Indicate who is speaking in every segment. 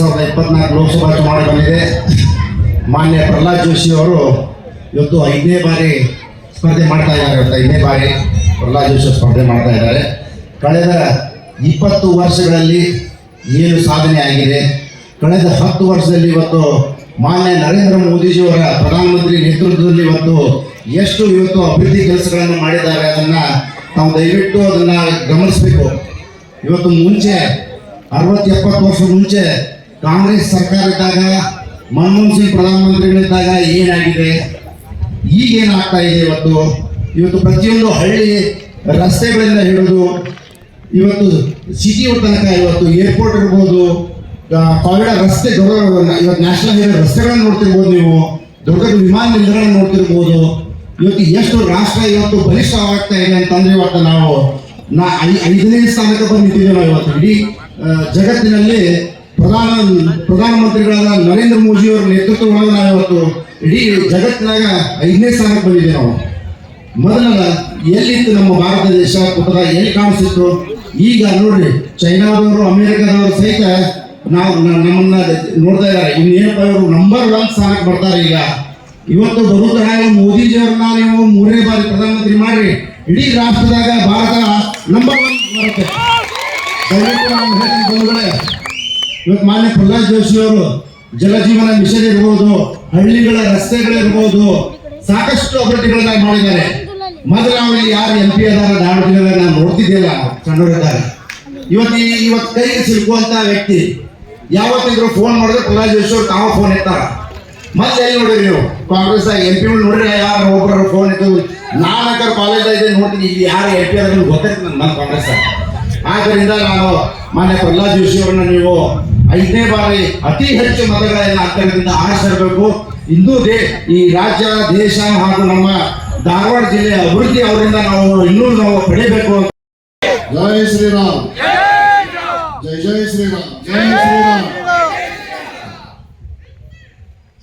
Speaker 1: ಸಾವಿರದ ಇಪ್ಪತ್ನಾಲ್ಕು ಲೋಕಸಭಾ ಚುನಾವಣೆ ಬಂದಿದೆ. ಮಾನ್ಯ ಪ್ರಹ್ಲಾದ್ ಜೋಶಿ ಅವರು ಇವತ್ತು ಐದನೇ ಬಾರಿ ಸ್ಪರ್ಧೆ ಮಾಡ್ತಾ ಇದ್ದಾರೆ. ಇವತ್ತು ಐದನೇ ಬಾರಿ ಪ್ರಹ್ಲಾದ್ ಜೋಶಿ ಸ್ಪರ್ಧೆ ಮಾಡ್ತಾ ಇದ್ದಾರೆ. ಕಳೆದ ಇಪ್ಪತ್ತು ವರ್ಷಗಳಲ್ಲಿ ಏನು ಸಾಧನೆ ಆಗಿದೆ? ಕಳೆದ ಹತ್ತು ವರ್ಷದಲ್ಲಿ ಇವತ್ತು ಮಾನ್ಯ ನರೇಂದ್ರ ಮೋದಿಜಿಯವರ ಪ್ರಧಾನಮಂತ್ರಿ ನೇತೃತ್ವದಲ್ಲಿ ಇವತ್ತು ಎಷ್ಟು ಇವತ್ತು ಅಭಿವೃದ್ಧಿ ಕೆಲಸಗಳನ್ನು ಮಾಡಿದ್ದಾರೆ ಅದನ್ನು ನಾವು ದಯವಿಟ್ಟು ಅದನ್ನು ಗಮನಿಸಬೇಕು. ಇವತ್ತು ಮುಂಚೆ ಅರವತ್ತು ಎಪ್ಪತ್ತು ವರ್ಷ ಮುಂಚೆ ಕಾಂಗ್ರೆಸ್ ಸರ್ಕಾರ ಇದ್ದಾಗ ಮನಮೋಹನ್ ಸಿಂಗ್ ಪ್ರಧಾನಮಂತ್ರಿಗಳಿದ್ದಾಗ ಏನಾಗಿದೆ? ಈಗೇನಾಗ್ತಾ ಇದೆ ಇವತ್ತು? ಇವತ್ತು ಪ್ರತಿಯೊಂದು ಹಳ್ಳಿ ರಸ್ತೆಗಳಿಂದ ಹಿಡಿದು ಇವತ್ತು ಸಿಟಿ ತನಕ ಇವತ್ತು ಏರ್ಪೋರ್ಟ್ ಇರ್ಬೋದು ಕಾರಿಡಾರ್ ರಸ್ತೆ ಇವತ್ತು ನ್ಯಾಷನಲ್ ಹೈವೇ ರಸ್ತೆಗಳನ್ನು ನೋಡ್ತಿರ್ಬೋದು ನೀವು, ದೊಡ್ಡ ದೊಡ್ಡ ವಿಮಾನ ನಿಲ್ದಾಣ ನೋಡ್ತಿರ್ಬೋದು. ಇವತ್ತು ಎಷ್ಟು ರಾಷ್ಟ್ರ ಇವತ್ತು ಬಲಿಷ್ಠವಾಗ್ತಾ ಇದೆ ಅಂತಂದ್ರೆ ಇವತ್ತು ನಾವು ನಾ ಐದನೇ ಸ್ಥಾನಕ್ಕೆ ಬಂದಿದ್ದೀವಿ ನಾವು ಇವತ್ತು. ಇಡೀ ಜಗತ್ತಿನಲ್ಲಿ ಪ್ರಧಾನ ಪ್ರಧಾನಮಂತ್ರಿಗಳಾದ ನರೇಂದ್ರ ಮೋದಿ ಅವರ ನಾವು ಇವತ್ತು ಇಡೀ ಜಗತ್ತಿನಾಗ ಐದನೇ ಸ್ಥಾನಕ್ಕೆ ಬಂದಿದ್ದೇವೆ ನಾವು. ಮೊದಲ ಎಲ್ಲಿತ್ತು ನಮ್ಮ ಭಾರತ ದೇಶ? ಪುಟದ ಎಲ್ಲಿ ಕಾಣಿಸಿತ್ತು? ಈಗ ನೋಡ್ರಿ, ಚೈನಾದವರು, ಅಮೆರಿಕದವರು ಸಹಿತ ನಾವು ನಮ್ಮನ್ನ ನೋಡ್ತಾ ಇದ್ದಾರೆ. ಇನ್ನೇನಪ್ಪ ಇವರು ನಂಬರ್ ಒನ್ ಸ್ಥಾನಕ್ಕೆ ಬರ್ತಾರೆ ಈಗ. ಇವತ್ತು ಬರುತ್ತರ ಮೋದಿಜಿಯವ್ರನ್ನ ನೀವು ಮೂರನೇ ಬಾರಿ ಪ್ರಧಾನಮಂತ್ರಿ ಮಾಡ್ರಿ. ಇಡೀ ರಾಷ್ಟ್ರದಾಗ ಭಾರತ ನಂಬರ್ ಒನ್ ಬರುತ್ತೆ ದಯವಿಟ್ಟು ನಾನು ಹೇಳ್ತೀನಿ ಬಂಧುಗಳೇ ಇವತ್ತು ಮಾನ್ಯ ಪ್ರಹ್ಲಾದ್ ಜೋಶಿ ಅವರು ಜಲಜೀವನ ಮಿಷನ್ ಇರ್ಬೋದು, ಹಳ್ಳಿಗಳ ರಸ್ತೆಗಳಿರ್ಬೋದು, ಸಾಕಷ್ಟು ಅಭಿವೃದ್ಧಿಗಳನ್ನ ಮಾಡಿದ್ದಾರೆ. ಅವರಿಗೆ ಯಾರು ಎಂ ಪಿ ಅದಾರ ದಾವಣಗೆರೆ ನಾನು ನೋಡ್ತಿದ್ದಿಲ್ಲ ಸಣ್ಣವರಿದ್ದಾಗ ಇವತ್ತು ಇವತ್ತು ಕೈಗೆ ಸಿಲುಕುವಂತ ವ್ಯಕ್ತಿ, ಯಾವತ್ತಿದ್ರು ಫೋನ್ ಮಾಡಿದ್ರೆ ಪ್ರಹ್ಲಾದ್ ಜೋಶಿ ಅವ್ರು ತಾವ ಫೋನ್ ಎತ್ತಾರ. ಮತ್ತೆ ಎಲ್ಲಿ ನೋಡಿರಿ ನೀವು? ಕಾಂಗ್ರೆಸ್ ಎಂ ಪಿ ನೋಡ್ರಿ, ಯಾರು ಒಬ್ಬರು ಫೋನ್ ಇತ್ತು ನಾನು ಕಾಲೇಜ್ ಇದೆ ನೋಡ್ತೀನಿ, ಇಲ್ಲಿ ಯಾರು ಎಂ ಪಿ ಅದ್ರ ಗೊತ್ತಾಯ್ತು ನನ್ನ ಕಾಂಗ್ರೆಸ್ ಆದ್ದರಿಂದ ನಾನು ಮಾನ್ಯ ಪ್ರಹ್ಲಾದ್ ಜೋಶಿ ಅವರನ್ನ ನೀವು ಐದನೇ ಬಾರಿ ಅತಿ ಹೆಚ್ಚು ಮತಗಳನ್ನ ಅಂತರದಿಂದ ಆರಿಸಿರಬೇಕು ಇಂದು ದೇ, ಈ ರಾಜ್ಯ, ದೇಶ ಹಾಗೂ ನಮ್ಮ ಧಾರವಾಡ ಜಿಲ್ಲೆಯ ಅಭಿವೃದ್ಧಿ ಅವರಿಂದ ನಾವು ಇನ್ನೂ ನಾವು ಪಡೆಯಬೇಕು
Speaker 2: ಜಯ ಶ್ರೀರಾಮ್. ಜೈ ಜಯ ಶ್ರೀರಾಮ್. ಜೈ ಶ್ರೀರಾಮ್.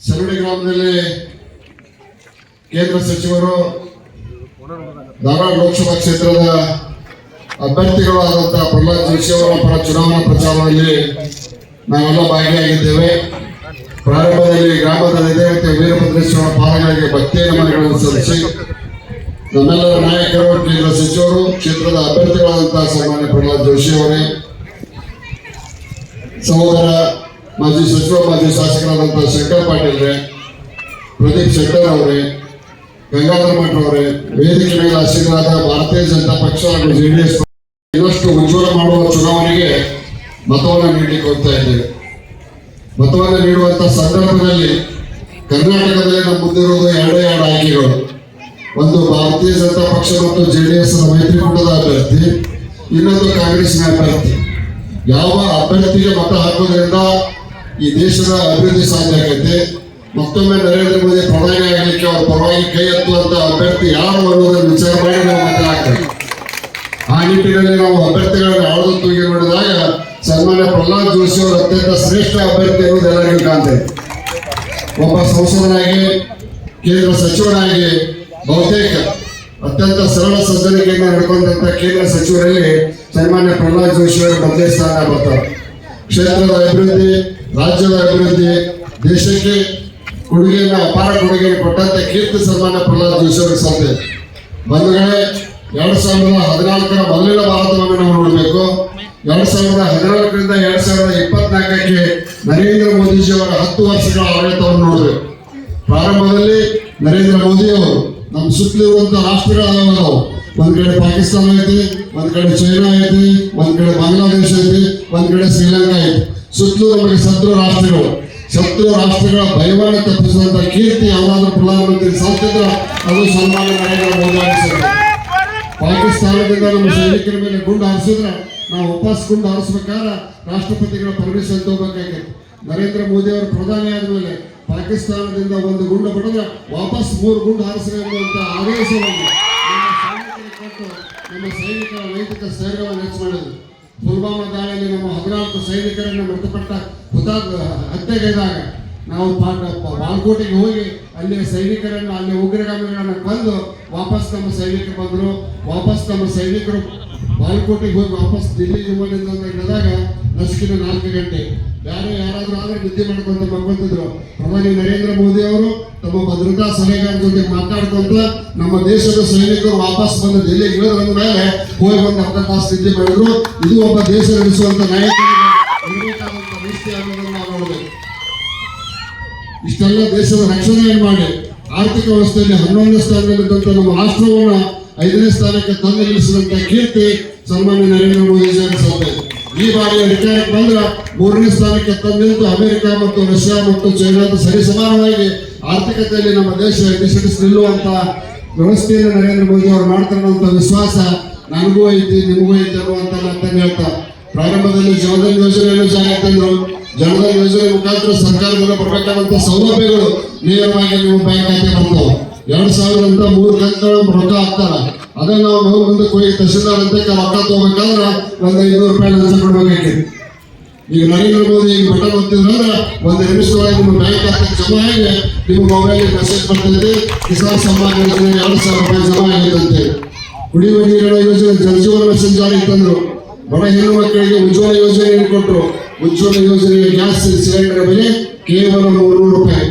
Speaker 2: ಸರಡಿ ಗ್ರಾಮದಲ್ಲಿ ಕೇಂದ್ರ ಸಚಿವರು ಧಾರವಾಡ ಲೋಕಸಭಾ ಕ್ಷೇತ್ರದ ಅಭ್ಯರ್ಥಿಗಳಾದಂತಹ ಪ್ರಹ್ಲಾದ್ ಜೋಶಿ ಅವರ ಪರ ಚುನಾವಣಾ ಪ್ರಚಾರದಲ್ಲಿ ನಾವೆಲ್ಲ ಭಾಗಿಯಾಗಿದ್ದೇವೆ. ಪ್ರಾರಂಭದಲ್ಲಿ ಗ್ರಾಮದ ದೇವತೆ ವೀರಭದ್ರೇಶ್ವರ ಪಾದಗಳಿಗೆ ಭಕ್ತಿ ನಮನಗಳನ್ನು ಸಲ್ಲಿಸಿ ನಮ್ಮೆಲ್ಲರ ನಾಯಕರು, ಕೇಂದ್ರ ಸಚಿವರು, ಕ್ಷೇತ್ರದ ಅಭ್ಯರ್ಥಿಗಳಾದಂತಹ ಸನ್ಮಾನ್ಯ ಪ್ರಹ್ಲಾದ್ ಜೋಶಿ ಅವರೇ, ಸಹೋದರ ಮಾಜಿ ಸಚಿವ, ಮಾಜಿ ಶಾಸಕರಾದಂತಹ ಶಂಕರ್ ಪಾಟೀಲ್ರೆ ಪ್ರದೀಪ್ ಶೆಟ್ಟರ್ ಅವರೇ, ಗಂಗಾಧರ ಮಠ ಅವರೇ, ವೇದಿಕೆ ಮೇಲೆ ಆಶೀರ್ವಾದ, ಭಾರತೀಯ ಜನತಾ ಪಕ್ಷ ಹಾಗೂ ಜೆಡಿಎಸ್ ಇನ್ನಷ್ಟು ಉಜ್ವಲ ಮಾಡುವ ಚುನಾವಣೆಗೆ ಮತವನ್ನು ನೀಡಲಿಕ್ಕೆ ಹೋಗ್ತಾ ಇದ್ದೇವೆ. ಮತವನ್ನು ನೀಡುವಂತ ಸಂದರ್ಭದಲ್ಲಿ ಕರ್ನಾಟಕದಲ್ಲಿ ನಮ್ಮ ಮುಂದಿರುವುದು ಎರಡೇ ಎರಡು ಆಯ್ಕೆಗಳು. ಒಂದು ಭಾರತೀಯ ಜನತಾ ಪಕ್ಷ ಮತ್ತು ಜೆ ಡಿ ಎಸ್ ಮೈತ್ರಿಕೂಟದ ಅಭ್ಯರ್ಥಿ, ಇನ್ನೊಂದು ಕಾಂಗ್ರೆಸ್ನ ಅಭ್ಯರ್ಥಿ. ಯಾವ ಅಭ್ಯರ್ಥಿಗೆ ಮತ ಹಾಕೋದ್ರಿಂದ ಈ ದೇಶದ ಅಭಿವೃದ್ಧಿ ಸಾಧ್ಯ ಆಗೈತೆ. ಮತ್ತೊಮ್ಮೆ ನರೇಂದ್ರ ಮೋದಿ ಪ್ರಧಾನಿ ಆಗಲಿಕ್ಕೆ ಅವ್ರ ಪರವಾಗಿ ಕೈ ಎತ್ತುವಂತ ಅಭ್ಯರ್ಥಿ ಯಾರು ಅನ್ನೋದನ್ನು ವಿಚಾರ ಮಾಡಿ ನಾವು ಮತ ಹಾಕ್ತೇವೆ. ಆ ನಿಟ್ಟಿನಲ್ಲಿ ನಾವು ಅಭ್ಯರ್ಥಿಗಳನ್ನು ತೂಗಿ ನೋಡಿದಾಗ ಸನ್ಮಾನ್ಯ ಪ್ರಹ್ಲಾದ್ ಜೋಶಿ ಅವರು ಅತ್ಯಂತ ಶ್ರೇಷ್ಠ ಅಭ್ಯರ್ಥಿ ಅನ್ನೋದು ಎಲ್ಲರಿಗೂ ಕಾಣ್ತೇವೆ ಒಬ್ಬ ಸಂಸದನಾಗಿ, ಕೇಂದ್ರ ಸಚಿವನಾಗಿ, ಬಹುತೇಕ ಅತ್ಯಂತ ಸರಳ ಸಜ್ಜನಿಕೆಯಿಂದ ನಡ್ಕೊಂಡಂತ ಕೇಂದ್ರ ಸಚಿವರಲ್ಲಿ ಸನ್ಮಾನ್ಯ ಪ್ರಹ್ಲಾದ್ ಜೋಶಿ ಅವರು ಮೊದಲೇ ಸ್ಥಾನ ಬರ್ತಾರೆ ಕ್ಷೇತ್ರದ ಅಭಿವೃದ್ಧಿ, ರಾಜ್ಯದ ಅಭಿವೃದ್ಧಿ, ದೇಶಕ್ಕೆ ಕೊಡುಗೆಯನ್ನು, ಅಪಾರ ಕೊಡುಗೆಯನ್ನು ಕೊಟ್ಟಂತ ಕೀರ್ತಿ ಸನ್ಮಾನ್ಯ ಪ್ರಹ್ಲಾದ್ ಜೋಶಿ ಅವರಿಗೆ ಸಾಧ್ಯ. ಬಂಧುಗಳೇ, ಎರಡು ಸಾವಿರದ ಹದಿನಾಲ್ಕರ ಮೊದಲಿನ ಭಾರತವನ್ನು ನಾವು ನೋಡಬೇಕು. ಎರಡ್ ಸಾವಿರದ ಹದಿನಾಲ್ಕರಿಂದ ಎರಡ್ ಸಾವಿರದ ಇಪ್ಪತ್ನಾಲ್ಕಕ್ಕೆ ನರೇಂದ್ರ ಮೋದಿಜಿ ಅವರ ಹತ್ತು ವರ್ಷಗಳ ಆಡಳಿತವನ್ನು ನೋಡಿದ್ರು ಪ್ರಾರಂಭದಲ್ಲಿ ನರೇಂದ್ರ ಮೋದಿ ಅವರು ನಮ್ಮ ಸುತ್ತಲಿರುವಂತಹ ರಾಷ್ಟ್ರಗಳು ನಾವು ಒಂದ್ ಕಡೆ ಪಾಕಿಸ್ತಾನ ಐತಿ, ಒಂದ್ ಕಡೆ ಚೈನಾ ಐತಿ, ಒಂದ್ ಕಡೆ ಬಾಂಗ್ಲಾದೇಶ ಐತಿ, ಒಂದ್ ಕಡೆ ಶ್ರೀಲಂಕಾ ಐತಿ. ಸುತ್ತಲೂ ನಮಗೆ ಶತ್ರು ರಾಷ್ಟ್ರಗಳು. ಶತ್ರು ರಾಷ್ಟ್ರಗಳ ಭಯವನ್ನು ತಪ್ಪಿಸಿದಂತ ಕೀರ್ತಿ ಯಾವಾದ್ರೂ ಪ್ರಧಾನಮಂತ್ರಿ ಸಾಧಿಸಿದ್ರ ಅದು ಸನ್ಮಾನ ನರೇಂದ್ರ ಮೋದಿ ಪಾಕಿಸ್ತಾನದಿಂದ ನಮ್ಮ ಸೈನಿಕರ ಮೇಲೆ ಗುಂಡು ಹಾರಿಸಿದ್ರೆ ನಾವು ವಾಪಸ್ ಗುಂಡು ಹಾರಿಸ್ಬೇಕಾದ್ರೆ ರಾಷ್ಟ್ರಪತಿಗಳ ಪರ್ಮಿಷನ್ ತಗೋಬೇಕಾಗಿತ್ತು. ನರೇಂದ್ರ ಮೋದಿ ಅವರು ಪ್ರಧಾನಿ ಆದ್ಮೇಲೆ ಪಾಕಿಸ್ತಾನದಿಂದ ಒಂದು ಗುಂಡು ಪಡೆದ್ರೆ ವಾಪಸ್ ಮೂರು ಗುಂಡು ಹಾರಿಸಬೇಕು ಆದೇಶವನ್ನು ನಮ್ಮ ಸೈನಿಕರ ನೈತಿಕ ಸ್ಥೈರ್ಯವನ್ನು ಹೆಚ್ಚು ಮಾಡಿದ್ರು ಪುಲ್ವಾಮಾ ದಾಳಿಯಲ್ಲಿ ನಮ್ಮ ಹದಿನಾಲ್ಕು ಸೈನಿಕರನ್ನು ಮೃತಪಟ್ಟ ಹುತಾತ್ ಹತ್ಯೆಗೈದಾಗ ನಾವು ಬಾಲ್ಕೋಟೆಗೆ ಹೋಗಿ ಅಲ್ಲಿ ಸೈನಿಕರನ್ನು ಅಲ್ಲಿ ಉಗ್ರಗಾಮಿಗಳನ್ನು ಕೊಂದು ವಾಪಸ್ ನಮ್ಮ ಸೈನಿಕರು ಬಂದರು. ವಾಪಸ್ ನಮ್ಮ ಸೈನಿಕರು ಬಾಲ್ಕೋಟಿಗೆ ಹೋಗಿ ವಾಪಸ್ ದಿಲ್ಲಿ ವಿಮಾನದಿಂದ ಅಂತ ಹೇಳಿದಾಗ ನಸುಕಿನ ನಾಲ್ಕು ಗಂಟೆ. ಬೇರೆ ಯಾರಾದ್ರೂ ಆದ್ರೆ ನಿದ್ದೆ ಮಾಡ್ಕೊಂತ ಮಲ್ಕೊತಿದ್ರು. ಪ್ರಧಾನಿ ನರೇಂದ್ರ ಮೋದಿ ಅವರು ತಮ್ಮ ಭದ್ರತಾ ಸಲಹೆಗಾರ ಜೊತೆ ಮಾತಾಡ್ಕೊಂತ ನಮ್ಮ ದೇಶದ ಸೈನಿಕರು ವಾಪಸ್ ಬಂದು ದಿಲ್ಲಿಗೆ ಅಂದ ಮೇಲೆ ಹೋಗಿ ಒಂದು ಅರ್ಧ ತಾಸು ನಿದ್ದೆ ಮಾಡಿದ್ರು. ಇದು ಒಬ್ಬ ದೇಶ ನಡೆಸುವಂತ ನಾಯಕ ಇಷ್ಟೆಲ್ಲ ದೇಶದ ರಕ್ಷಣೆಯನ್ನು ಮಾಡಿ? ಆರ್ಥಿಕ ವ್ಯವಸ್ಥೆಯಲ್ಲಿ ಹನ್ನೊಂದು ಸ್ಥಾನದಲ್ಲಿದ್ದಂಥ ನಮ್ಮ ರಾಷ್ಟ್ರವನ್ನ ಐದನೇ ಸ್ಥಾನಕ್ಕೆ ತಂದು ನಿಲ್ಲಿಸಿದಂತ ಕೀರ್ತಿ ಸನ್ಮಾನ್ಯ ನರೇಂದ್ರ ಮೋದಿ ಸಲ್ಲಿಸುತ್ತೆ. ಈ ಬಾರಿ ಅಧಿಕಾರಕ್ಕೆ ಬಂದ್ರ ಮೂರನೇ ಸ್ಥಾನಕ್ಕೆ ತಂದಿದ್ದು ಅಮೆರಿಕ ಮತ್ತು ರಷ್ಯಾ ಮತ್ತು ಚೈನಾದ ಸರಿಸಮಾನವಾಗಿ ಆರ್ಥಿಕತೆಯಲ್ಲಿ ನಮ್ಮ ದೇಶ ಎಡಿಸಿಡಿಸ್ ನಿಲ್ಲುವಂತ ವ್ಯವಸ್ಥೆಯನ್ನು ನರೇಂದ್ರ ಮೋದಿ ಅವರು ಮಾಡ್ತಾರಂತ ವಿಶ್ವಾಸ ನನಗೂ ಐತಿ, ನಿಮಗೂ ಐತಿ ಅನ್ನುವಂತ ನಾನು ಹೇಳ್ತಾ. ಪ್ರಾರಂಭದಲ್ಲಿ ಜನಧನ್ ಯೋಜನೆಯನ್ನು ಜಾರಿಗೆ ತಂದರು. ಜನಧನ್ ಯೋಜನೆ ಮುಖಾಂತರ ಸರ್ಕಾರದಿಂದ ಬರಬೇಕಾದಂತ ಸೌಲಭ್ಯಗಳು ನೇರವಾಗಿ ನಿಮ್ಮ ಬ್ಯಾಂಕ್ ಖಾತೆ ಬರ್ತಾವೆ. ಎರಡ್ ಸಾವಿರದಿಂದ ಮೂರು ಕಂತುಗಳು ರೊಕ್ಕ ಹಾಕ್ತಾರ. ಅದೇ ನಾವು ನಾವು ಮುಂದಕ್ಕೆ ಹೋಗಿ ತಹಸೀಲ್ದಾರ್ ಅಂತ ರೊಕ್ಕ ತಗೋಬೇಕಾದ್ರೆ ಒಂದ್ ಐನೂರು ರೂಪಾಯಿ ಲಂಚ ಕೊಡ್ಬೇಕಾಗಿತ್ತು. ಈಗ ನರೇಂದ್ರ ಮೋದಿ ಈಗ ಬಟನ್ ಒತ್ತಿದ್ರೆ ಒಂದು ನಿಮಿಷದೊಳಗೆ ನಿಮ್ಮ ಬ್ಯಾಂಕ್ ಖಾತೆಗೆ ಜಮಾ ಆಗಿ ನಿಮ್ಮ ಮೊಬೈಲ್ ಮೆಸೇಜ್ ಬರ್ತೈತಿ ಕಿಸಾನ್ ಸಮ್ಮಾನ್ ಯೋಜನೆ ಎರಡು ಸಾವಿರ ರೂಪಾಯಿ ಜಮಾ ಆಗಿತ್ತಂತೆ ಕುಡಿಯುವ ನೀರಿನ ಯೋಜನೆ, ಜಲಜೀವನ ಮಿಷನ್ ಜಾರಿಗೆ ತಂದ್ರು. ಬಡ ಹೆಣ್ಣು ಮಕ್ಕಳಿಗೆ ಉಜ್ವಲ ಯೋಜನೆ ಕೊಟ್ಟರು ಉಜ್ವಲ ಯೋಜನೆಯ ಗ್ಯಾಸ್ ಸಿಲಿಂಡರ್ ಬೆಲೆ ಕೇವಲ ನೂರು ರೂಪಾಯಿ.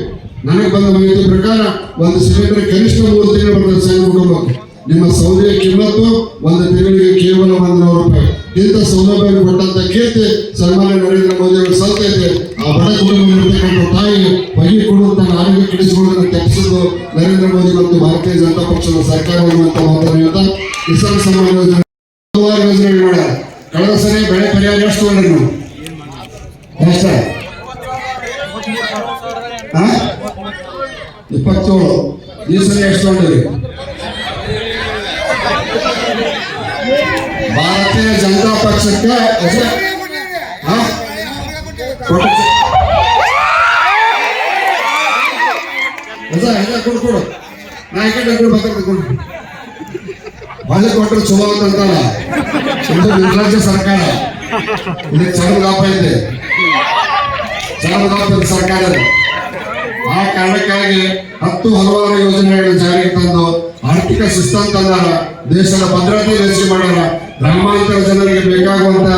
Speaker 2: ನನಗೆ ಬಂದ ಮಾಹಿತಿ ಪ್ರಕಾರ ಒಂದು ಸಿಲಿಂಡರ್ ಕನಿಷ್ಠ ಮೂರು ತಿಂಗಳು ಬರ್ತದೆ ಸಣ್ಣ ಕುಟುಂಬಕ್ಕೆ. ನಿಮ್ಮ ಸೌದೆಯ ಕಿಮ್ಮತ್ತು ಒಂದು ತಿಂಗಳಿಗೆ ಕೇವಲ ಒಂದು ನೂರು ರೂಪಾಯಿ. ಇಂಥ ಸೌಲಭ್ಯ ಕೊಟ್ಟಂತ ಕೀರ್ತಿ ಸನ್ಮಾನ್ಯ ನರೇಂದ್ರ ಮೋದಿ ಅವರು ಸಲ್ತೈತೆ. ಆ ಬಡ ಕುಟುಂಬ ತಾಯಿ ಬಗೆ ಕೊಡು ತನ್ನ ಆರೋಗ್ಯ ಕೆಡಿಸಿಕೊಳ್ಳೋದನ್ನು ತಪ್ಪಿಸೋದು ನರೇಂದ್ರ ಮೋದಿ ಮತ್ತು ಭಾರತೀಯ ಜನತಾ ಪಕ್ಷದ ಸರ್ಕಾರ ಅಂತ ಮಾತನ್ನು ಹೇಳ್ತಾ, ಕಿಸಾನ್ ಸಮ್ಮಾನ್ ಯೋಜನೆ ಯೋಜನೆಗಳು ಮಾಡ್ಯಾರ. ಕಳೆದ ಸರಿ ಬೆಳೆ ಪರಿಹಾರ ಎಷ್ಟು ಮಾಡಿದ್ರು? ಇಪ್ಪತ್ತೇಳು ಈ ಸಲ ಎಷ್ಟು ತಗೊಂಡಿರಿ ಭಾರತೀಯ ಜನತಾ ಪಕ್ಷಕ್ಕೆ ಅಜ- ಹಾ? ಕೊಟ್ಟು- ಅಜ, ಅಜ, ಕೊಡು ಕೊಡು ನಾ ಈ ಕಡೆ ಕೊಡು ಬರ್ತದೆ ಕೊಡು ಬಾಳೆ ಕೊಟ್ಟರು ಚಲೋ ಅಂತಲ್ಲ ಇದು ನಿರ್ಲಜ್ಜ ಸರ್ಕಾರ ಇದಕ್ಕೆ ಚರಮಗಾಪ ಇದೆ ಚರಮಗಾಪ ಇದೆ ಸರ್ಕಾರ ಇದು. ಆ ಕಾರಣಕ್ಕಾಗಿ ಹತ್ತು ಹಲವಾರು ಯೋಜನೆಗಳನ್ನು ಜಾರಿಗೆ ತಂದು ಆರ್ಥಿಕ ಶಿಸ್ತನ್ನು ತಂದಾರ ದೇಶದ ಭದ್ರತೆ ವ್ಯವಸ್ಥೆ ಮಾಡ್ಯಾರ. ಗ್ರಾಮಾಂತರ ಜನರಿಗೆ ಬೇಕಾಗುವಂತ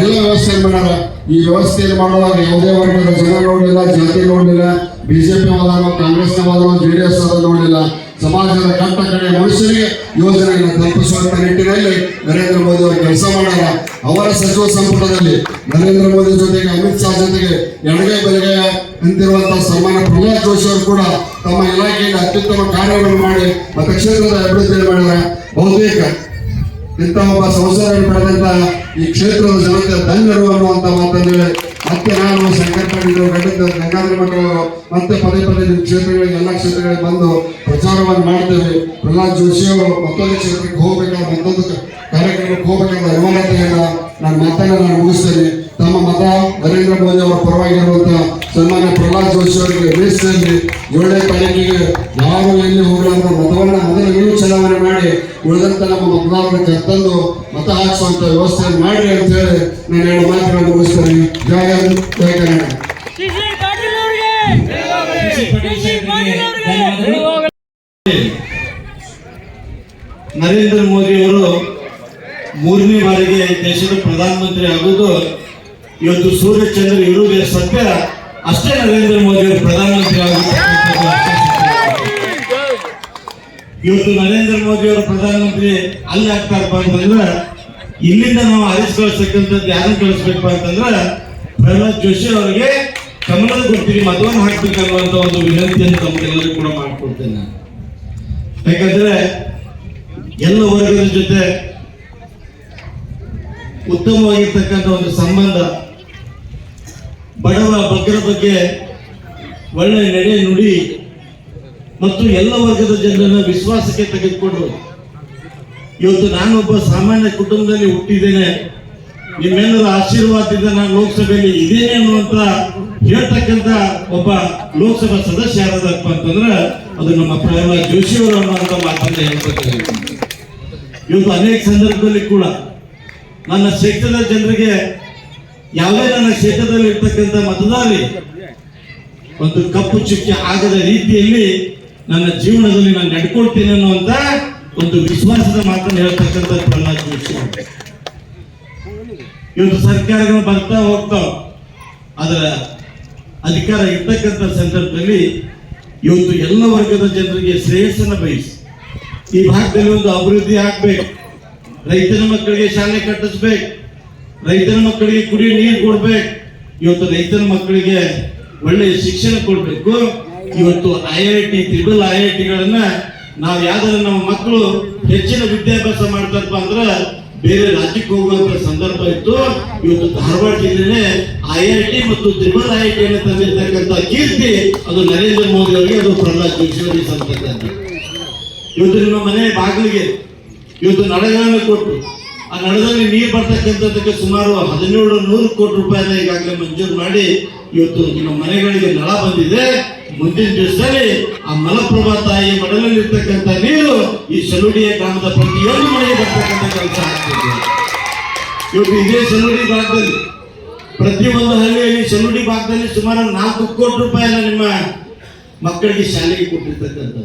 Speaker 2: ಎಲ್ಲ ವ್ಯವಸ್ಥೆ ಮಾಡ್ಯಾರ. ಈ ವ್ಯವಸ್ಥೆಯನ್ನು ಮಾಡುವಾಗ ಯಾವುದೇ ವರ್ಗದ ಜನ ನೋಡಲಿಲ್ಲ, ಜಾತಿ ನೋಡಲಿಲ್ಲ, ಬಿಜೆಪಿ ವಾದನೋ ಕಾಂಗ್ರೆಸ್ ವಾದನೋ, ಜೆ ಡಿ ಎಸ್ ನೋಡಲಿಲ್ಲ. ಸಮಾಜದ ಕಟ್ಟ ಕಡೆ ಮನುಷ್ಯರಿಗೆ ಯೋಜನೆಯನ್ನು ತಲುಪಿಸುವಂತ ನಿಟ್ಟಿನಲ್ಲಿ ನರೇಂದ್ರ ಮೋದಿ ಅವರು ಕೆಲಸ ಮಾಡಲ್ಲ ಅವರ ಸಚಿವ ಸಂಪುಟದಲ್ಲಿ ನರೇಂದ್ರ ಮೋದಿ ಜೊತೆಗೆ, ಅಮಿತ್ ಶಾ ಜೊತೆಗೆ ಎಡಗೈ ಬಲಗೈ ನಿಂತಿರುವಂತಹ ಸನ್ಮಾನ ಪ್ರಹ್ಲಾದ್ ಜೋಶಿ ಅವರು ಕೂಡ ತಮ್ಮ ಇಲಾಖೆಯಲ್ಲಿ ಅತ್ಯುತ್ತಮ ಕಾರ್ಯಗಳನ್ನು ಮಾಡಿ ಮತಕ್ಷೇತ್ರದ ಅಭಿವೃದ್ಧಿ ಮಾಡಿದ ಬಹುತೇಕ ಇಂಥ ಒಬ್ಬ ಸಂಸಾರ ಪಡೆದಂತಹ ಈ ಕ್ಷೇತ್ರದ ಜನತೆ ಧನ್ಯರು ಅನ್ನುವಂತ ಮಾತನ್ನು ಮತ್ತೆ ನಾನು ಗಡ್ಡ ಗಂಗಾಧರ ಮಠಗಳು ಮತ್ತೆ ಪದೇ ಪದೇ ನಿಮ್ಮ ಕ್ಷೇತ್ರಗಳಿಗೆ, ಎಲ್ಲ ಕ್ಷೇತ್ರಗಳಿಗೆ ಬಂದು ಪ್ರಚಾರವನ್ನು ಮಾಡ್ತೇವೆ. ಪ್ರಹ್ಲಾದ್ ಜೋಶಿ ಅವರು ಮತ್ತೊಂದು ಕ್ಷೇತ್ರಕ್ಕೆ ಹೋಗ್ಬೇಕಾದ್ರೆ ಮತ್ತೊಂದು ಕಾರ್ಯಕ್ರಮಕ್ಕೆ ಹೋಗ್ಬೇಕಾದ ಅನುಮಾನತೆಯಿಂದ ನಾನು ಮಾತನ್ನ ನಾನು ಮುಗಿಸ್ತೇನೆ. ತಮ್ಮ ಮತ ನರೇಂದ್ರ ಮೋದಿ ಅವರ ಪರವಾಗಿರುವಂತಹ ಸನ್ಮಾನ್ಯ ಪ್ರಹ್ಲಾದ್ ಜೋಶಿ ಅವರಿಗೆ ಬೇಸಿನಲ್ಲಿ ಏಳನೇ ತಾರೀಕಿಗೆ ಯಾರು ಎಲ್ಲಿ ಹೋಗಲಾರ ಮತವನ್ನ ಮೊದಲು ನೀವು ಚಲಾವಣೆ ಮಾಡಿ ಉಳಿದಂತ ನಮ್ಮ ಮತದಾರರ ಕರ್ತಂದು ಮತ ಹಾಕಿಸುವಂತ ವ್ಯವಸ್ಥೆ ಮಾಡಿ ಅಂತ ಹೇಳಿ ನಾನು ಎರಡು ಮಾತುಗಳನ್ನು ಮುಗಿಸ್ತೇನೆ. ಜಯ ಜಯ
Speaker 3: ಕನ್ನಡ.
Speaker 4: ನರೇಂದ್ರ ಮೋದಿ ಅವರು ಮೂರನೇ ಬಾರಿಗೆ ದೇಶದ ಪ್ರಧಾನಮಂತ್ರಿ ಆಗುವುದು ಇವತ್ತು ಸೂರ್ಯಚಂದ್ರ ಇರುವುದೇ ಸತ್ಯ. ಅಷ್ಟೇ ನರೇಂದ್ರ ಮೋದಿ ಅವರು ಪ್ರಧಾನಮಂತ್ರಿ ಇವತ್ತು ನರೇಂದ್ರ ಮೋದಿ ಅವರು ಪ್ರಧಾನಮಂತ್ರಿ ಅಲ್ಲಿ ಆಗ್ತಾರಪ್ಪ ಅಂತಂದ್ರೆ, ಇಲ್ಲಿಂದ ನಾವು ಆರಿಸಿ ಕಳಿಸ್ತಕ್ಕಂಥದ್ದು ಯಾರನ್ನ ಕಳಿಸ್ಬೇಕು ಅಂತಂದ್ರೆ, ಪ್ರಹ್ಲಾದ್ ಜೋಶಿ ಅವರಿಗೆ ಕಮಲದ ಗುರ್ತಿಗೆ ಮತವನ್ನು ಹಾಕ್ಬೇಕನ್ನುವಂತ ಒಂದು ವಿನಂತಿಯನ್ನು ತಮಗೆಲ್ಲರಿಗೂ ಕೂಡ ಮಾಡಿಕೊಡ್ತೇನೆ. ನಾನು ಯಾಕಂದ್ರೆ, ಎಲ್ಲ ವರ್ಗದ ಜೊತೆ ಉತ್ತಮವಾಗಿರ್ತಕ್ಕಂಥ ಒಂದು ಸಂಬಂಧ ಬಡವ ಬಗ್ಗರ ಬಗ್ಗೆ ಒಳ್ಳೆ ನಡೆ ನುಡಿ ಮತ್ತು ಎಲ್ಲ ವರ್ಗದ ಜನರನ್ನ ವಿಶ್ವಾಸಕ್ಕೆ ತೆಗೆದುಕೊಂಡು ಇವತ್ತು ನಾನೊಬ್ಬ ಸಾಮಾನ್ಯ ಕುಟುಂಬದಲ್ಲಿ ಹುಟ್ಟಿದ್ದೇನೆ. ನಿಮ್ಮೆಲ್ಲರ ಆಶೀರ್ವಾದದಿಂದ ನಾನು ಲೋಕಸಭೆಯಲ್ಲಿ ಇದೇನೆ ಅನ್ನುವಂತ ಹೇಳ್ತಕ್ಕಂಥ ಒಬ್ಬ ಲೋಕಸಭಾ ಸದಸ್ಯ ಯಾರದಪ್ಪ ಅಂತಂದ್ರೆ ಅದು ನಮ್ಮ ಪ್ರಹ್ಲಾದ್ ಜೋಶಿ ಅವರು ಅನ್ನುವಂಥ ಮಾತನ್ನ ಹೇಳ್ತಕ್ಕಂಥ ಇವತ್ತು ಅನೇಕ ಸಂದರ್ಭದಲ್ಲಿ ಕೂಡ ನನ್ನ ಕ್ಷೇತ್ರದ ಜನರಿಗೆ ಯಾವುದೇ ನನ್ನ ಕ್ಷೇತ್ರದಲ್ಲಿ ಇರ್ತಕ್ಕಂಥ ಮತದಾರಿ ಒಂದು ಕಪ್ಪು ಚುಕ್ಕೆ ಆಗದ ರೀತಿಯಲ್ಲಿ ನನ್ನ ಜೀವನದಲ್ಲಿ ನಾನು ನಡ್ಕೊಳ್ತೇನೆ ಅನ್ನುವಂತ ಒಂದು ವಿಶ್ವಾಸದ ಮಾತನ್ನು ಹೇಳ್ತಕ್ಕಂಥ ಪ್ರಹ್ಲಾದ್ ಜೋಶಿ. ಇವತ್ತು ಸರ್ಕಾರಗಳು ಬರ್ತಾ ಹೋಗ್ತಾವ ಅದರ ಅಧಿಕಾರ ಇರ್ತಕ್ಕಂಥ ಸಂದರ್ಭದಲ್ಲಿ ಇವತ್ತು ಎಲ್ಲ ವರ್ಗದ ಜನರಿಗೆ ಶ್ರೇಯಸ್ಸನ್ನ ಬಯಸಿ, ಈ ಭಾಗದಲ್ಲಿ ಒಂದು ಅಭಿವೃದ್ಧಿ ಆಗ್ಬೇಕು, ರೈತನ ಮಕ್ಕಳಿಗೆ ಶಾಲೆ ಕಟ್ಟಿಸ್ಬೇಕು ರೈತನ ಮಕ್ಕಳಿಗೆ ಕುಡಿಯೋ ನೀರು ಕೊಡ್ಬೇಕು. ಇವತ್ತು ರೈತನ ಮಕ್ಕಳಿಗೆ ಒಳ್ಳೆಯ ಶಿಕ್ಷಣ ಕೊಡಬೇಕು. ಇವತ್ತು I I T triple I I ಟಿಗಳನ್ನ ನಾವು ಯಾವ್ದಾದ್ರು ನಮ್ಮ ಮಕ್ಕಳು ಹೆಚ್ಚಿನ ವಿದ್ಯಾಭ್ಯಾಸ ಮಾಡ್ತಾರಪ್ಪ ಅಂದ್ರ ಬೇರೆ ರಾಜ್ಯಕ್ಕೆ ಹೋಗುವಂತ ಸಂದರ್ಭ ಇತ್ತು. ಇವತ್ತು ಧಾರವಾಡ ಜಿಲ್ಲೆನೇ ಐ ಐ ಟಿ ಮತ್ತು ತ್ರಿಬಲ್ ಐ ಐ ಟಿ ಅನ್ನು ತಂದಿರ್ತಕ್ಕಂಥ ಕೀರ್ತಿ ಅದು ನರೇಂದ್ರ ಮೋದಿ ಅವರಿಗೆ, ಅದು ಪ್ರಹ್ಲಾದ್ ಜೋಶಿ ಅವರಿಗೆ ಸಲ್ತಕ್ಕಂಥ ಇವತ್ತು ನಿಮ್ಮ ಮನೆ ಬಾಗಿಲಿಗೆ ಇವತ್ತು ನಡಗಳನ್ನು ಕೊಟ್ಟು ಆ ನಳದಲ್ಲಿ ನೀರು ಬರ್ತಕ್ಕಂಥದ್ದಕ್ಕೆ ಸುಮಾರು ಹದಿನೇಳು ನೂರು ಕೋಟಿ ರೂಪಾಯಿನ ಈಗಾಗಲೇ ಮಂಜೂರು ಮಾಡಿ ಇವತ್ತು ನಿಮ್ಮ ಮನೆಗಳಿಗೆ ನಳ ಬಂದಿದೆ. ಮುಂದಿನ ದಿವಸದಲ್ಲಿ ಆ ಮಲಪ್ರಭಾ ತಾಯಿ ಮಡಲಲ್ಲಿರ್ತಕ್ಕಂಥ ನೀರು ಈ ಸಲುಡಿಯ ಗ್ರಾಮದ ಪ್ರತಿಯೊಂದು ಮನೆಗೆ ಬರ್ತಕ್ಕಂಥ ಕೆಲಸ ಆಗ್ತಿದೆ. ಇವತ್ತು ಇದೇ ಸಲುಡಿ ಭಾಗದಲ್ಲಿ ಪ್ರತಿಯೊಂದು ಹಳ್ಳಿಯಲ್ಲಿ ಸಲುಡಿ ಭಾಗದಲ್ಲಿ ಸುಮಾರು ನಾಲ್ಕು ಕೋಟಿ ರೂಪಾಯಿನ ನಿಮ್ಮ ಮಕ್ಕಳಿಗೆ ಶಾಲೆಗೆ ಕೊಟ್ಟಿರ್ತಕ್ಕಂಥದ್ದು.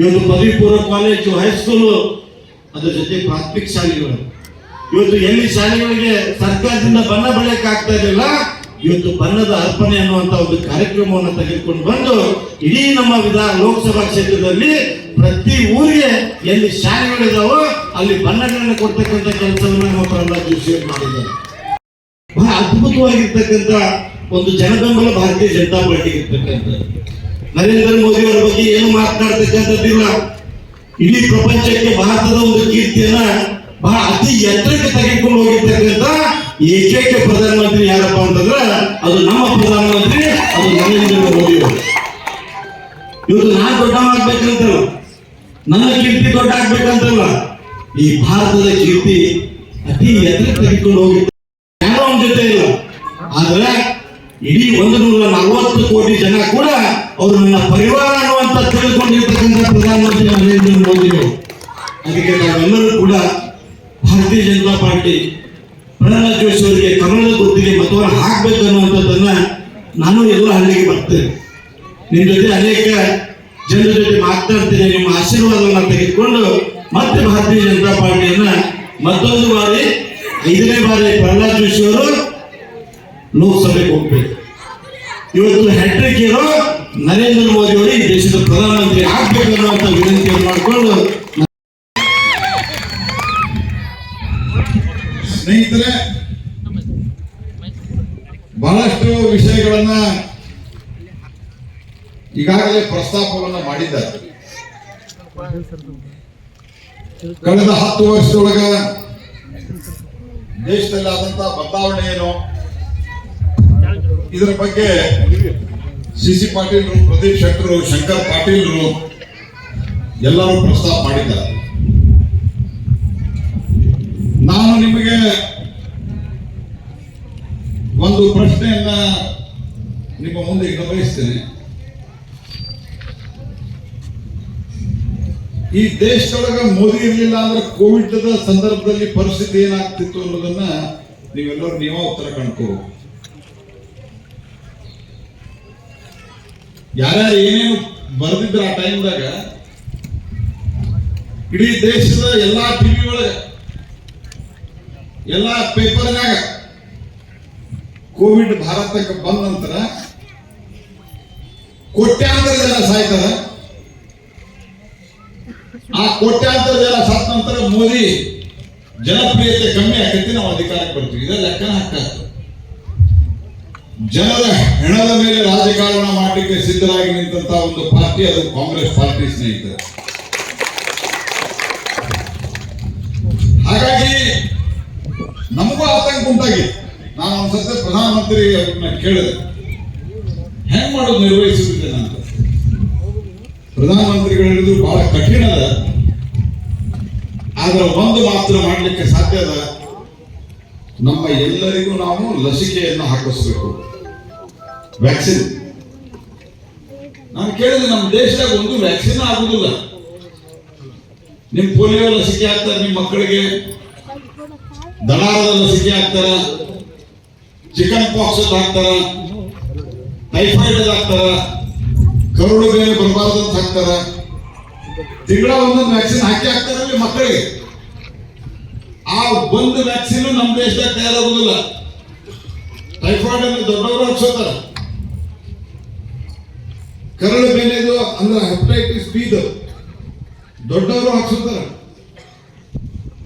Speaker 4: ಇವತ್ತು ಪದವಿ ಪೂರ್ವ ಕಾಲೇಜು ಹೈಸ್ಕೂಲು ಅದ್ರ ಜೊತೆ ಪ್ರಾಥಮಿಕ ಶಾಲೆಗಳು. ಇವತ್ತು ಎಲ್ಲಿ ಶಾಲೆಗಳಿಗೆ ಸರ್ಕಾರದಿಂದ ಬಣ್ಣ ಬೆಳೆಯಕ್ಕೆ ಆಗ್ತಾ ಇರಲಿಲ್ಲ ಇವತ್ತು ಬಣ್ಣದ ಅರ್ಪಣೆ ಅನ್ನುವಂತ ಒಂದು ಕಾರ್ಯಕ್ರಮವನ್ನು ತೆಗೆದುಕೊಂಡು ಬಂದು ಇಡೀ ನಮ್ಮ ವಿಧಾನ ಲೋಕಸಭಾ ಕ್ಷೇತ್ರದಲ್ಲಿ ಪ್ರತಿ ಊರಿಗೆ ಎಲ್ಲಿ ಶಾಲೆಗಳಿದಾವೋ ಅಲ್ಲಿ ಬಣ್ಣಗಳನ್ನು ಕೊಡ್ತಕ್ಕಂಥ ಕೆಲಸವನ್ನು ನಮ್ಮ ಪ್ರಹ್ಲಾದ್ ಜೋಶಿ ಮಾಡಿದ್ದಾರೆ. ಬಹಳ ಅದ್ಭುತವಾಗಿರ್ತಕ್ಕಂಥ ಒಂದು ಜನಬೆಂಬಲ ಭಾರತೀಯ ಜನತಾ ಪಾರ್ಟಿಗೆ ಇರ್ತಕ್ಕಂಥ ನರೇಂದ್ರ ಮೋದಿ ಅವರ ಬಗ್ಗೆ ಏನು ಮಾತನಾಡ್ತಕ್ಕಂಥದ್ದಿಲ್ಲ. ಇಡೀ ಪ್ರಪಂಚಕ್ಕೆ ಭಾರತದ ಒಂದು ಕೀರ್ತಿಯನ್ನ ಬಹಳ ಅತಿ ಎತ್ತರಕ್ಕೆ ತೆಗೆದುಕೊಂಡು ಹೋಗಿರ್ತಕ್ಕಂಥ ಏಕೈಕ ಪ್ರಧಾನಮಂತ್ರಿ ಯಾರಪ್ಪ ಅಂತಂದ್ರೆ ಅದು ನಮ್ಮ ಪ್ರಧಾನಮಂತ್ರಿ, ಅದು ನರೇಂದ್ರ ಮೋದಿ ಅವರು. ಇವತ್ತು ನಾನು ದೊಡ್ಡವಾಗ್ಬೇಕಂತಲ್ಲ ನನ್ನ ಕೀರ್ತಿ ದೊಡ್ಡ ಆಗ್ಬೇಕಂತಲ್ಲ, ಈ ಭಾರತದ ಕೀರ್ತಿ ಅತಿ ಎತ್ತರಕ್ಕೆ ತೆಗೆದುಕೊಂಡು ಹೋಗಿತ್ತು. ಯಾರೋ ಅವನ ಜೊತೆ ಇಲ್ಲ. ಆದ್ರೆ ಇಡೀ ಒಂದು ನೂರ ನಲವತ್ತು ಕೋಟಿ ಜನ ಕೂಡ ಅವರು ನನ್ನ ಪರಿವಾರ ಅನ್ನುವಂತ ತಿಳಿದುಕೊಂಡಿರ್ತಕ್ಕಂಥ ಪ್ರಧಾನಮಂತ್ರಿ ನರೇಂದ್ರ ಮೋದಿಯವರು, ಅದಕ್ಕೆ ನಾವೆಲ್ಲರೂ ಕೂಡ ಭಾರತೀಯ ಜನತಾ ಪಾರ್ಟಿ ಪ್ರಹ್ಲಾದ್ ಜೋಶಿ ಅವರಿಗೆ ಕಮಲದ ಗುರುತಿಗೆ ಮತವನ್ನು ಹಾಕ್ಬೇಕು ಅನ್ನುವಂಥದ್ದನ್ನ ನಾನು ಎಲ್ಲ ಹಳ್ಳಿಗೆ ಬರ್ತೇನೆ. ನಿಮ್ಮ ಜೊತೆ ಅನೇಕ ಜನರ ಜೊತೆ ಮಾತಾಡ್ತೇನೆ ನಿಮ್ಮ ಆಶೀರ್ವಾದವನ್ನು ತೆಗೆದುಕೊಂಡು ಮತ್ತೆ ಭಾರತೀಯ ಜನತಾ ಪಾರ್ಟಿಯನ್ನ ಮತ್ತೊಂದು ಬಾರಿ, ಐದನೇ ಬಾರಿ ಪ್ರಹ್ಲಾದ್ ಜೋಶಿ ಅವರು ಲೋಕಸಭೆಗೆ ಹೋಗ್ಬೇಕು. ಇವತ್ತು ಹೆಟ್ರಿಕ್ ಇರೋ ನರೇಂದ್ರ ಮೋದಿ ಅವರು ಈ ದೇಶದ ಪ್ರಧಾನಮಂತ್ರಿ ಆಗ್ಬೇಕು ವಿನಂತಿಯನ್ನು ಮಾಡಿಕೊಂಡು
Speaker 5: ಸ್ನೇಹಿತರೆ, ಬಹಳಷ್ಟು ವಿಷಯಗಳನ್ನ ಈಗಾಗಲೇ ಪ್ರಸ್ತಾಪವನ್ನ ಮಾಡಿದ್ದಾರೆ. ಕಳೆದ ಹತ್ತು ವರ್ಷದೊಳಗ ದೇಶದಲ್ಲಿ ಆದಂತಹ ಬದಲಾವಣೆ ಏನು? ಇದರ ಬಗ್ಗೆ ಸಿ ಸಿ ಪಾಟೀಲ್ರು, ಪ್ರದೀಪ್ ಶೆಟ್ಟರು, ಶಂಕರ್ ಪಾಟೀಲ್ರು ಎಲ್ಲರೂ ಪ್ರಸ್ತಾಪ ಮಾಡಿದ್ದಾರೆ. ನಾನು ನಿಮಗೆ ಒಂದು ಪ್ರಶ್ನೆಯನ್ನ ನಿಮ್ಮ ಮುಂದೆ ಗಮನಿಸ್ತೇನೆ. ಈ ದೇಶದೊಳಗ ಮೋದಿ ಇರಲಿಲ್ಲ ಅಂದ್ರೆ ಕೋವಿಡ್ ಸಂದರ್ಭದಲ್ಲಿ ಪರಿಸ್ಥಿತಿ ಏನಾಗ್ತಿತ್ತು ಅನ್ನೋದನ್ನ ನೀವೆಲ್ಲರೂ ನೀವ ಉತ್ತರ ಕಂಡ್ಕೋ ಯಾರ್ಯಾರು ಏನೇನು ಬರೆದಿದ್ರ ಆ ಟೈಮ್ದಾಗ ಇಡೀ ದೇಶದ ಎಲ್ಲಾ ಟಿವಿ ಒಳಗ, ಎಲ್ಲಾ ಪೇಪರ್ನಾಗ ಕೋವಿಡ್ ಭಾರತಕ್ಕೆ ಬಂದ ನಂತರ ಕೋಟ್ಯಾಂತರ ಜನ ಸಾಯ್ತಾರ. ಆ ಕೋಟ್ಯಾಂತರ ಜನ ಸತ್ತ ನಂತರ ಮೋದಿ ಜನಪ್ರಿಯತೆ ಕಮ್ಮಿ ಆಕೈತಿ, ನಾವು ಅಧಿಕಾರಕ್ಕೆ ಬರ್ತೀವಿ. ಇದ ಲೆಕ್ಕ ಹಾಕಾಗ್ತದೆ ಜನರ ಹೆಣದ ಮೇಲೆ ರಾಜಕಾರಣ ಮಾಡಲಿಕ್ಕೆ ಸಿದ್ಧರಾಗಿ ನಿಂತಹ ಒಂದು ಪಾರ್ಟಿ, ಅದು ಕಾಂಗ್ರೆಸ್ ಪಾರ್ಟಿ ಸ್ನೇಹಿತರೆ. ಹಾಗಾಗಿ ನಮಗೂ ಆತಂಕ ಉಂಟಾಗಿತ್ತು ನಾನು ಒಂದ್ಸತಿ ಪ್ರಧಾನಮಂತ್ರಿ ಅವ್ರನ್ನ ಕೇಳಿದೆ. ಹೆಂಗ್ ಮಾಡೋದು ನಿರ್ವಹಿಸಿದ್ರೆ ನಾನು ಪ್ರಧಾನಮಂತ್ರಿಗಳು ಹೇಳಿದ್ರು ಬಹಳ ಕಠಿಣ ಅದ ಆದ್ರೆ ಒಂದು ಮಾತ್ರ ಮಾಡ್ಲಿಕ್ಕೆ ಸಾಧ್ಯ ಅದ, ನಮ್ಮ ಎಲ್ಲರಿಗೂ ನಾವು ಲಸಿಕೆಯನ್ನು ಹಾಕಿಸ್ಬೇಕು. ವ್ಯಾಕ್ಸಿನ್ ನಾನು ಕೇಳಿದ್ರೆ ನಮ್ಮ ದೇಶದಾಗ ಒಂದು ವ್ಯಾಕ್ಸಿನ್ ಆಗುದಿಲ್ಲ. ನಿಮ್ ಪೋಲಿಯೋ ಲಸಿಕೆ ಹಾಕ್ತಾರೆ ನಿಮ್ಮ ಮಕ್ಕಳಿಗೆ. ದಳಾರದ ಲಸಿಕೆ ಹಾಕ್ತಾರ. ಚಿಕನ್ ಪಾಕ್ಸ್ ಹಾಕ್ತಾರ. ಟೈಫಾಯ್ಡ್ ಹಾಕ್ತಾರ. ಕರುಳು ಬೇರೆ ಬರಬಾರ್ದು ಅಂತ ಹಾಕ್ತಾರ. ತಿಂಗಳ ಒಂದೊಂದು ವ್ಯಾಕ್ಸಿನ್ ಹಾಕಿ ಹಾಕ್ತಾರಲ್ಲಿ ಮಕ್ಕಳಿಗೆ. ಆ ಒಂದು ವ್ಯಾಕ್ಸಿನ್ ನಮ್ಮ ದೇಶದಾಗ ತಯಾರಾಗುದಿಲ್ಲ. ಟೈಫಾಯ್ಡ್ ಅನ್ನು ದೊಡ್ಡವರು ಹಾಕ್ಸೋತಾರ. ಕರಳು ಮೇಲೆದು ಅಂದ್ರೆ ಹೆಪಟೈಟಿಸ್ ಬಿದು ದೊಡ್ಡವರು ಹಾಕ್ಸುತ್ತಾರೆ.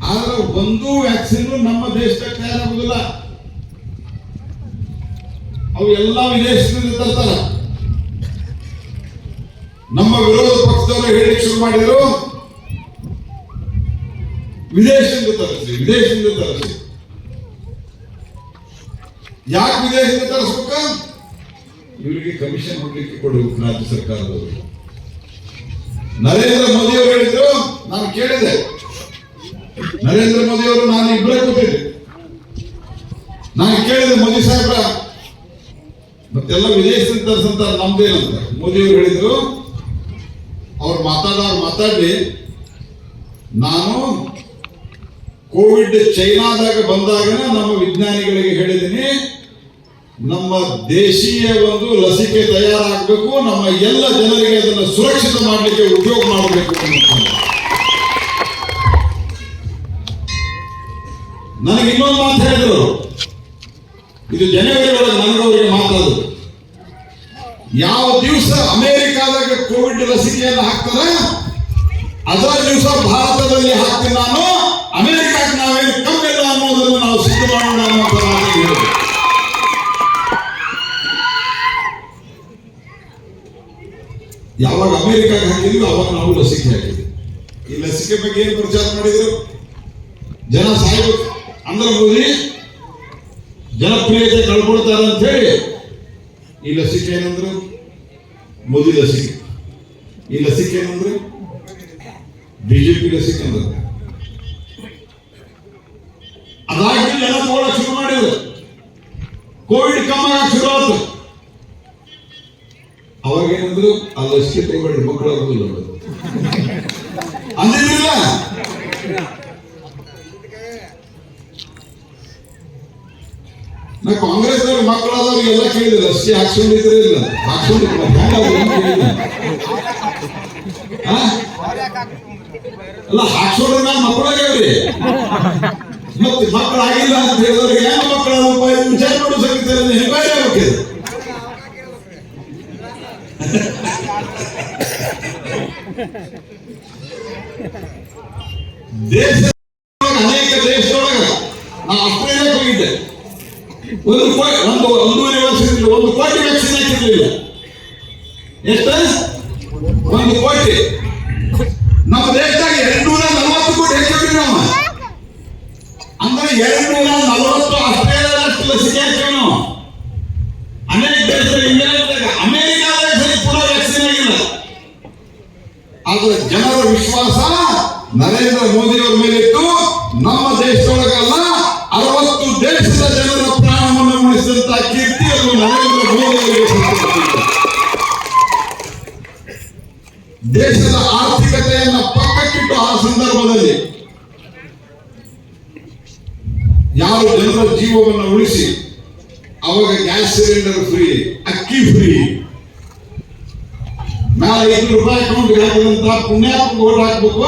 Speaker 5: ಆದ್ರೆ ಒಂದು ವ್ಯಾಕ್ಸಿನ್ ನಮ್ಮ ದೇಶದಾಗ ತಯಾರಾಗುದಿಲ್ಲ. ಅವು ಎಲ್ಲ ವಿದೇಶದಿಂದ ತರ್ತಾರ. ನಮ್ಮ ವಿರೋಧ ಪಕ್ಷದವರು ಹೇಳಿ ಶುರು ಮಾಡಿದ್ರು. ವಿದೇಶದಿಂದ ತರಿಸಿ ವಿದೇಶದಿಂದ ತರಿಸಿ. ಯಾಕೆ ವಿದೇಶದಿಂದ ತರಿಸ್ಬೇಕ? ಇವರಿಗೆ ಕಮಿಷನ್ ಕೊಡ್ಲಿಕ್ಕೆ ಕೊಡು ರಾಜ್ಯ ಸರ್ಕಾರದವರು. ನರೇಂದ್ರ ಮೋದಿ ಅವರು ಹೇಳಿದ್ರು, ನಾನು ಕೇಳಿದೆ. ನರೇಂದ್ರ ಮೋದಿ ಅವರು, ನಾನು ಇಬ್ಬರೇ ಕೂತಿದ್ದೆ ನಾನು ಕೇಳಿದೆ, ಮೋದಿ ಸಾಹೇಬ್ರ. ಮತ್ತೆಲ್ಲ ವಿದೇಶದಿಂದ ತರಿಸಂತ ನಮ್ದೇನಂತ ಮೋದಿ ಅವರು ಹೇಳಿದ್ರು, ಅವ್ರು ಮಾತಾಡೋರು ಮಾತಾಡಿ ನಾನು ಕೋವಿಡ್ ಚೈನಾದಾಗ ಬಂದಾಗ ನಮ್ಮ ವಿಜ್ಞಾನಿಗಳಿಗೆ ಹೇಳಿದ್ದೀನಿ ನಮ್ಮ ದೇಶೀಯ ಒಂದು ಲಸಿಕೆ ತಯಾರಾಗಬೇಕು, ನಮ್ಮ ಎಲ್ಲ ಜನರಿಗೆ ಅದನ್ನು ಸುರಕ್ಷಿತ ಮಾಡಲಿಕ್ಕೆ ಉಪಯೋಗ ಮಾಡಬೇಕು. ನನಗೆ ಇನ್ನೊಂದು ಮಾತು ಹೇಳಿದ್ರು. ಇದು ಜನವರಿ ಒಳಗೆ ನನಗವರಿಗೆ ಮಾತಾಡೋದು. ಯಾವ ದಿವಸ ಅಮೆರಿಕಾದಾಗ ಕೋವಿಡ್ ಲಸಿಕೆಯನ್ನು ಹಾಕ್ತಾರೆ, ಅದರ ದಿವಸ ಭಾರತದಲ್ಲಿ ಹಾಕ್ತೀನಿ ನಾನು. ಯಾವಾಗ ಅಮೆರಿಕಾಗೆ ಹಾಕಿದ್ರು ಅವಾಗ ನಾವು ಲಸಿಕೆ ಹಾಕಿದ್ವಿ. ಈ ಲಸಿಕೆ ಬಗ್ಗೆ ಏನು ಪ್ರಚಾರ ಮಾಡಿದ್ರು? ಜನ ಸಾಯ್ಬೇಕು ಅಂದ್ರೆ ಮೋದಿ, ಜನಪ್ರಿಯತೆ ಕಳ್ಕೊಳ್ತಾರೆ ಅಂತ ಹೇಳಿ ಈ ಲಸಿಕೆ ಏನಂದ್ರು? ಮೋದಿ ಲಸಿಕೆ ಈ ಲಸಿಕೆ ಏನಂದ್ರು? ಬಿಜೆಪಿ ಲಸಿಕೆ ಅಂದ್ರೆ. ಅದಾಗಿ ಜನ ಶುರು ಮಾಡಿದ್ರು. ಕೋವಿಡ್ ಕಮ್ಮ ಶುರು ಆಯ್ತು ಅವಾಗ ಏನಂದ್ರು ಆ ಲಸಿಕೆ ತಗೊಳ್ಳಿ ಮಕ್ಕಳಾಗುದಿಲ್ಲ ಅಂದಿದ್ದಿಲ್ಲ? ನಾ ಕಾಂಗ್ರೆಸ್ ಅವ್ರ ಮಕ್ಕಳಾದವ್ರು ಎಲ್ಲ ಕೇಳಿದ್ರು ಲಸಿಕೆ ಹಾಕ್ಸ್ಕೊಂಡಿದ್ರೆ ಇಲ್ಲ. ಹಾಕ್ಸ್ಕೊಂಡಿಲ್ಲ? ಅಲ್ಲ, ಹಾಕ್ಸ್ಕೊಂಡ್ರೆ ನಾನು ಮಕ್ಕಳಾಗ್ಯಾವ್ರಿ ಮತ್ತೆ ಮಕ್ಕಳಾಗಿಲ್ಲ ಅಂತ ಹೇಳಿದವ್ರಿಗೆ ಏನು ಮಕ್ಕಳಾದಪ್ಪ ವಿಚಾರ ಮಾಡೋ ಸಂಗೀತ ಹೆಂಗಾರಿ ದೇಶ ಅನೇಕ ದೇಶದೊಳಗ ನಾ ಆಸ್ಟ್ರೇಲಿಯಾಕ್ಕೆ ಹೋಗಿದ್ದೆ ಒಂದು ಕೋಟಿ ಒಂದು ಒಂದೂವರೆ ವರ್ಷದಿಂದ ಒಂದು ಕೋಟಿ ವ್ಯಾಕ್ಸಿನ್ ಹಾಕಿರ್ಲಿಲ್ಲ ಯಾವ ಜನರ ಜೀವವನ್ನು ಉಳಿಸಿ, ಅವಾಗ ಗ್ಯಾಸ್ ಸಿಲಿಂಡರ್ ಫ್ರೀ, ಅಕ್ಕಿ ಫ್ರೀ. ಮೇಲೆ ಐದು ರೂಪಾಯಿ ಅಕೌಂಟ್ ಹಾಕಿದಂತ ಪುಣ್ಯಾತ್ಮ ಓಟ್ ಹಾಕ್ಬೇಕು?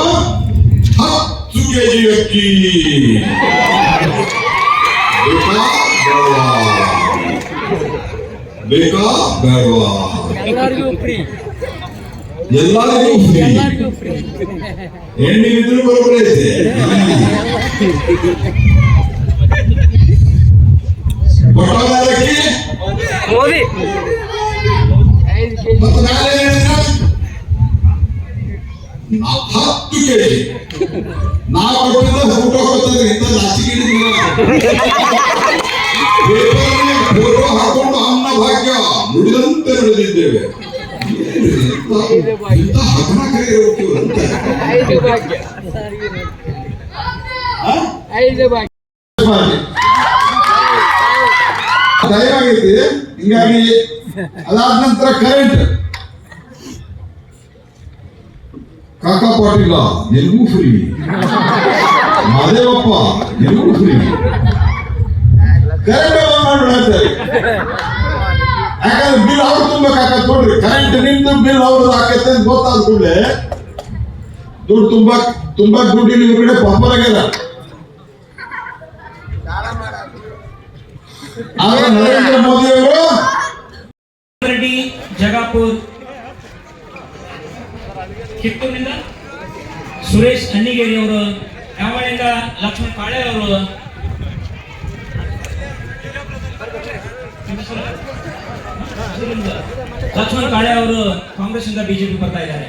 Speaker 5: ಹತ್ತು ಕೆಜಿ ಅಕ್ಕಿ. ಬೇಕಾ? ಬೇಡವಾ? ಬೇಕಾ? ಬೇಡವಾ
Speaker 3: ಎಲ್ಲರಿಗೂ ಫ್ರೀ
Speaker 5: ಹೆಣ್ಣಿಗಿದ್ರು ಬರೋಬ್ಬರಿ ಐತೆ.
Speaker 3: ಮೋದಿ.
Speaker 5: ಮತ್ತು ಹತ್ತು ಕೆಜಿ. ನಾ ಕೊಟ್ಟಿದ್ದ ಫೋಟೋ ಕೊಡ್ತಾರೆ ಇಂಥ ಫೋಟೋ ಹಾಕೊಂಡು ಅನ್ನ ಭಾಗ್ಯ ನುಡಿದಂತೆ ನುಡಿದಿದ್ದೇವೆ. ಇಂಥ- ಇಂಥ ಹಗಣಕರೇ ಇರ್ಬೇಕು ಇವ್ರು ಅಂತ.
Speaker 3: ಐದು ಭಾಗ್ಯ
Speaker 5: ಆ?
Speaker 3: ಐದು ಭಾಗ್ಯ
Speaker 5: ಮಾಡಿ. ಟೈಮ್ ಆಗೈತಿ ಹಿಂಗಾಗಿ ಅದಾದ ನಂತರ ಕರೆಂಟ್ ಕಾಕಾ ಪಾಟೀಲ ನಿನಗೂ ಫ್ರೀ ಮಾದೇವಪ್ಪ ನಿನಗೂ ಫ್ರೀ ಕರೆಂಟ್ ಮಾಡ್ಬಿಡತ್ತಾರೆ ಯಾಕಂದ್ರೆ ಬಿಲ್ ಅವ್ರು ತುಂಬಬೇಕಾಗತ್ ನೋಡ್ರಿ. ಕರೆಂಟ್ ನಿಮ್ದು ಬಿಲ್ ಅವ್ರದ್ದು ಆಕೈತೆ ಅಂತ ಗೊತ್ತಾದ ಕೂಡಲೇ ದುಡ್ಡು ತುಂಬಾ ತುಂಬಾ ದುಡ್ಡು ನಿಮ್ಮ ಕಡೆ ಪಾಪರ್ ಆಗ್ಯದ. ಆದ್ರೆ ನರೇಂದ್ರ ಮೋದಿ ಅವರು?
Speaker 6: ರೆಡ್ಡಿ, ಜಗಾಪುರ್ ಕಿತ್ತೂರಿನಿಂದ ಸುರೇಶ್ ಅನ್ನಿಗೇರಿ ಅವರು ಯಾವಳಿಂದ ಲಕ್ಷ್ಮಣ ಕಾಳೆ ಅವರು ಲಕ್ಷ್ಮಣ್ ಕಾಳೆ ಅವರು ಕಾಂಗ್ರೆಸ್ ಇಂದ ಬಿಜೆಪಿ ಬರ್ತಾ ಇದ್ದಾರೆ.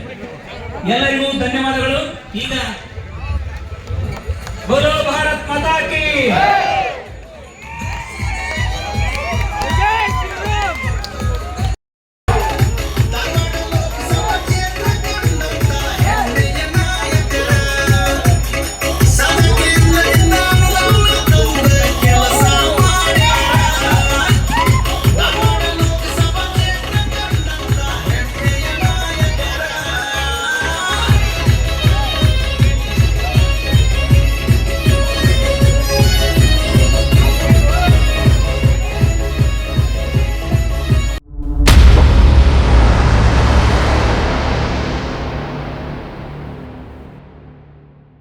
Speaker 6: ಎಲ್ಲರಿಗೂ ಧನ್ಯವಾದಗಳು. ಈಗ ಭಾರತ್ ಮಾತಾ ಕಿ!